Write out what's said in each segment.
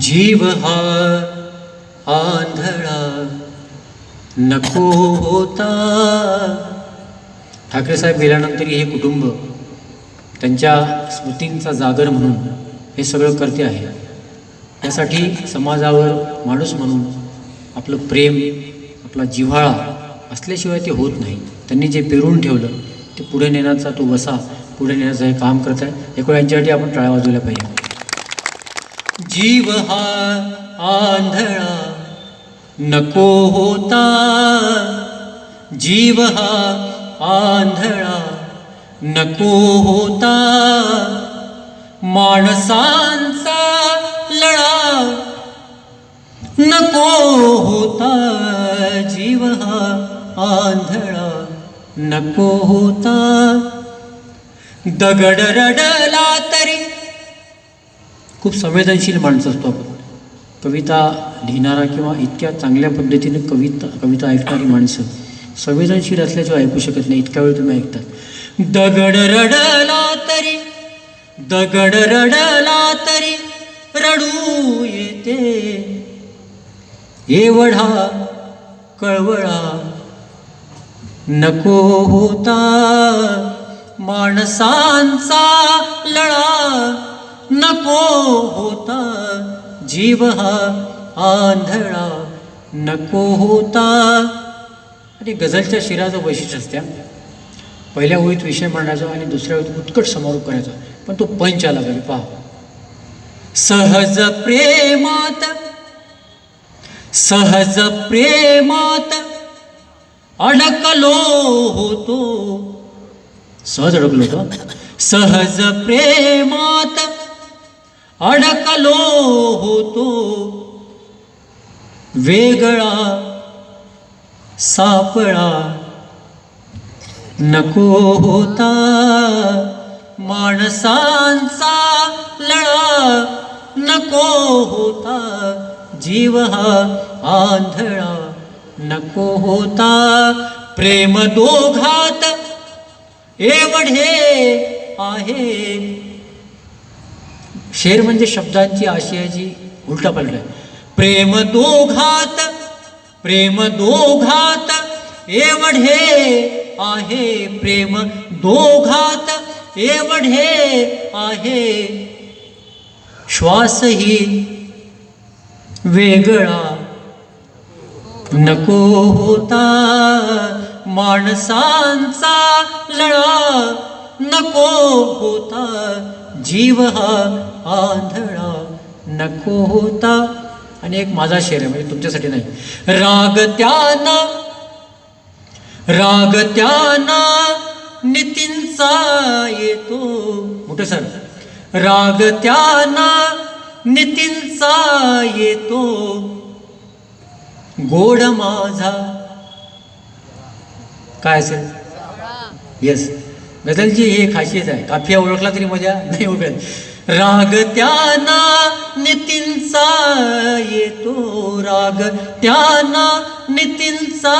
जीव हा आंधळा नको होता. ठाकरे साहेब गेल्यानंतरही हे कुटुंब त्यांच्या स्मृतींचा जागर म्हणून हे सगळं करते आहे. यासाठी समाजावर माणूस म्हणून आपलं प्रेम आपला जिव्हाळा असल्याशिवाय ते होत नाही. त्यांनी जे पेरून ठेवलं ते पुढे नेण्याचा तो वसा पुढे नेण्याचं हे काम करत आहे. एकूण यांच्यासाठी आपण टाळ्या वाजवल्या पाहिजे जीव हा आंधळा नको होता जीव हा आंधळा नको होता माणसांचा लढा नको होता जीव हा आंधळा नको होता दगड रडला तरी खूप संवेदनशील माणसं असतो आपण. कविता लिहिणारा किंवा इतक्या चांगल्या पद्धतीने कविता कविता ऐकणारी माणसं संवेदनशील असल्याशिवाय ऐकू शकत नाही इतक्या वेळ तुम्ही ऐकतात. दगड रडला तरी दगड रडला तरी रडू येते. एवढा कळवळा नको होता माणसांचा लळा. नको होता जीव हा आंधळा नको होता. आणि गझलच्या शिराचं वैशिष्ट्य असत्या पहिल्या ओळीत विषय मांडायचा आणि दुसऱ्या ओळीत उत्कट समारोप करायचा पण तो पंच आला पाहिजे पहा. सहज प्रेमात सहज प्रेमात अडकलो होतो. सहज अडकलो होतो सहज प्रेमात अडकलो होतो वेगळा सापळा. नको होता माणसांचा लळा. नको होता जीव हा आंधळा. नको होता प्रेम दोघात एवढे आहे. शेर म्हणजे शब्दांची आशयाची उलटा पलट. प्रेम दोघात प्रेम दोघात एवढे आहे प्रेम दोघात एवढे आहे. श्वासही वेगळा नको होता माणसांचा लळा नको होता जीव हा आंधळा. नको होता. आणि एक माझा शेर आहे म्हणजे तुमच्यासाठी नाही. राग त्याना राग त्याना नितींचा येतो. मोठं सर राग त्याना नितींचा येतो. गोड माझा. काय असेल? येस गझलची ही खासियत आहे. काफिया ओळखला तरी मजा नाही ओळखत राग त्याना नितींचा येतो राग. त्याना नितींचा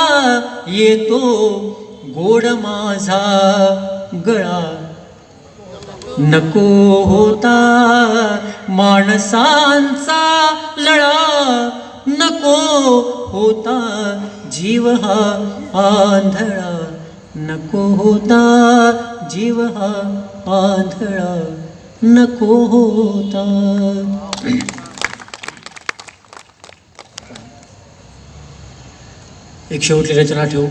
येतो गोड माझा गळा. नको होता माणसांचा लळा. नको होता जीव हा आंधळा नको होता जीव हा आंधळा नको होता. एक शेवटली रचना ठेवू